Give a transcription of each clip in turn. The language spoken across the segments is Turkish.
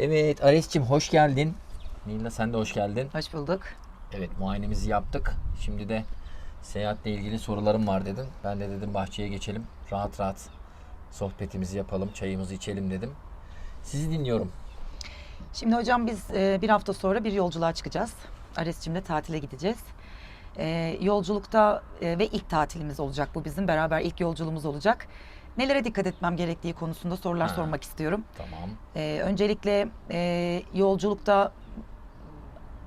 Evet Ares'cim hoş geldin. Nilda sen de hoş geldin. Hoş bulduk. Evet muayenemizi yaptık. Şimdi de seyahatle ilgili sorularım var dedin. Ben de dedim bahçeye geçelim. Rahat rahat sohbetimizi yapalım, çayımızı içelim dedim. Sizi dinliyorum. Şimdi hocam biz e, bir hafta sonra bir yolculuğa çıkacağız. Ares'cimle tatile gideceğiz. E, yolculukta e, ve ilk tatilimiz olacak bu bizim. Beraber ilk yolculuğumuz olacak. Nelere dikkat etmem gerektiği konusunda sorular Ha. sormak istiyorum. Tamam. E, öncelikle e, yolculukta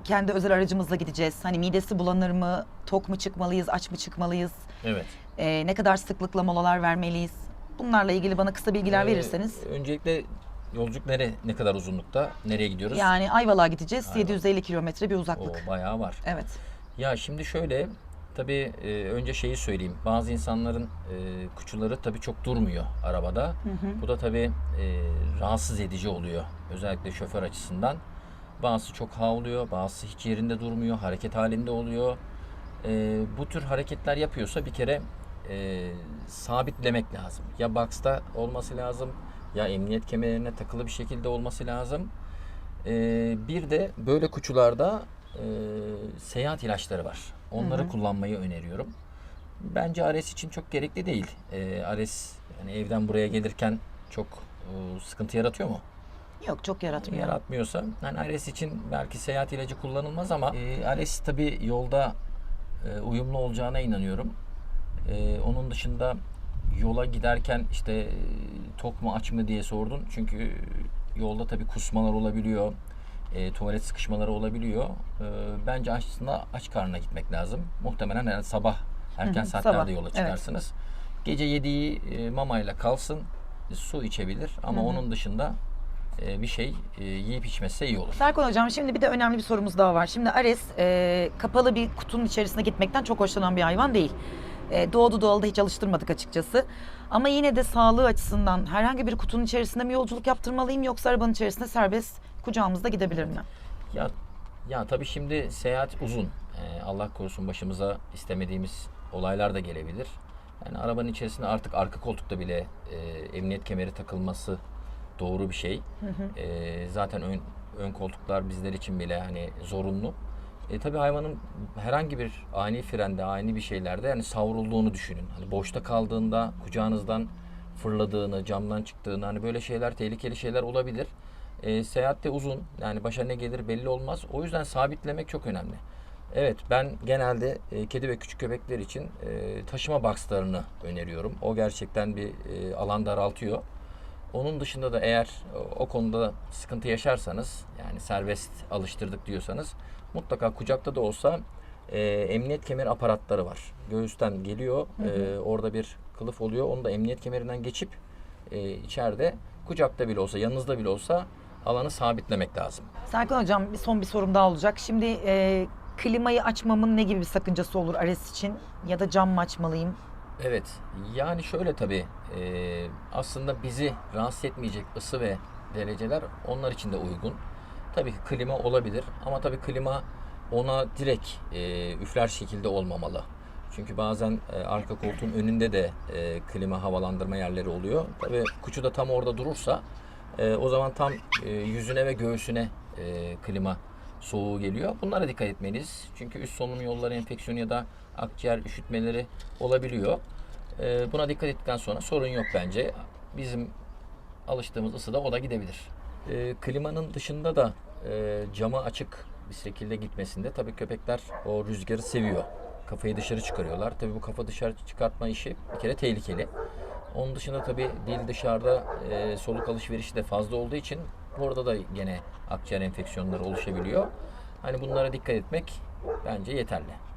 kendi özel aracımızla gideceğiz. Hani midesi bulanır mı, tok mu çıkmalıyız, aç mı çıkmalıyız, Evet. e, ne kadar sıklıkla molalar vermeliyiz? Bunlarla ilgili bana kısa bilgiler Ee, verirseniz. Öncelikle yolculuk nere, ne kadar uzunlukta? Nereye gidiyoruz? Yani Ayvalık'a gideceğiz. Ayvalık. 750 kilometre bir O uzaklık. bayağı var. Evet. Ya şimdi şöyle tabii e, önce şeyi söyleyeyim. Bazı insanların e, kuçuları tabii çok durmuyor arabada. Bu da tabii e, rahatsız edici oluyor. Özellikle şoför açısından. Bazısı çok havlıyor, bazısı hiç yerinde durmuyor, hareket halinde oluyor. E, bu tür hareketler yapıyorsa bir kere e, sabitlemek lazım. Ya box'ta olması lazım ya emniyet kemerine takılı bir şekilde olması lazım. E, bir de böyle kuçularda e, seyahat ilaçları var. Onları kullanmayı öneriyorum. Bence Ares için çok gerekli değil. E, Ares yani evden buraya gelirken çok e, sıkıntı yaratıyor mu? Yok çok yaratmıyor. Yaratmıyorsa yani Ares için belki seyahat ilacı kullanılmaz ama e, Ares tabi yolda e, uyumlu olacağına inanıyorum. E, onun dışında yola giderken işte e, tok mu aç mı diye sordun. Çünkü yolda tabi kusmalar olabiliyor. E, tuvalet sıkışmaları olabiliyor. E, bence aslında aç karnına gitmek lazım. Muhtemelen yani sabah erken hı, saatlerde sabah, yola evet. çıkarsınız. Gece yediği e, mamayla kalsın. Su içebilir ama onun dışında e, bir şey e, yiyip içmezse iyi olur. Serkan Hocam şimdi bir de önemli bir sorumuz daha var. Şimdi Ares e, kapalı bir kutunun içerisine gitmekten çok hoşlanan bir hayvan değil. E, doğdu doğalı da hiç alıştırmadık açıkçası. Ama yine de sağlığı açısından herhangi bir kutunun içerisinde mi yolculuk yaptırmalıyım yoksa arabanın içerisinde serbest kucağımızda gidebilir mi? Ya ya tabii şimdi seyahat uzun. Ee, Allah korusun başımıza istemediğimiz olaylar da gelebilir. Yani arabanın içerisinde artık arka koltukta bile e, emniyet kemeri takılması doğru bir şey. E, zaten ön, ön koltuklar bizler için bile hani zorunlu. E tabii hayvanın herhangi bir ani frende, ani bir şeylerde yani savrulduğunu düşünün. Hani boşta kaldığında kucağınızdan fırladığını, camdan çıktığını hani böyle şeyler tehlikeli şeyler olabilir. E, seyahatte uzun yani başa ne gelir belli olmaz. O yüzden sabitlemek çok önemli. Evet ben genelde e, kedi ve küçük köpekler için e, taşıma boxlarını öneriyorum. O gerçekten bir e, alan daraltıyor. Onun dışında da eğer o konuda sıkıntı yaşarsanız yani serbest alıştırdık diyorsanız mutlaka kucakta da olsa e, emniyet kemer aparatları var. Göğüsten geliyor e, orada bir kılıf oluyor. Onu da emniyet kemerinden geçip e, içeride kucakta bile olsa yanınızda bile olsa alanı sabitlemek lazım. Serkan Hocam bir son bir sorum daha olacak. Şimdi e, klimayı açmamın ne gibi bir sakıncası olur Ares için? Ya da cam mı açmalıyım? Evet. Yani şöyle tabii e, aslında bizi rahatsız etmeyecek ısı ve dereceler onlar için de uygun. Tabii ki klima olabilir ama tabii klima ona direkt e, üfler şekilde olmamalı. Çünkü bazen e, arka koltuğun önünde de e, klima havalandırma yerleri oluyor. Tabii kuçu da tam orada durursa e, o zaman tam e, yüzüne ve göğsüne e, klima soğuğu geliyor. Bunlara dikkat etmeliyiz. Çünkü üst solunum yolları enfeksiyonu ya da akciğer üşütmeleri olabiliyor. E, buna dikkat ettikten sonra sorun yok bence. Bizim alıştığımız ısıda o da gidebilir. E, klimanın dışında da e, camı açık bir şekilde gitmesinde tabii köpekler o rüzgarı seviyor. Kafayı dışarı çıkarıyorlar. Tabii bu kafa dışarı çıkartma işi bir kere tehlikeli. Onun dışında tabii dil dışarıda e, soluk alışverişi de fazla olduğu için burada da gene akciğer enfeksiyonları oluşabiliyor. Hani bunlara dikkat etmek bence yeterli.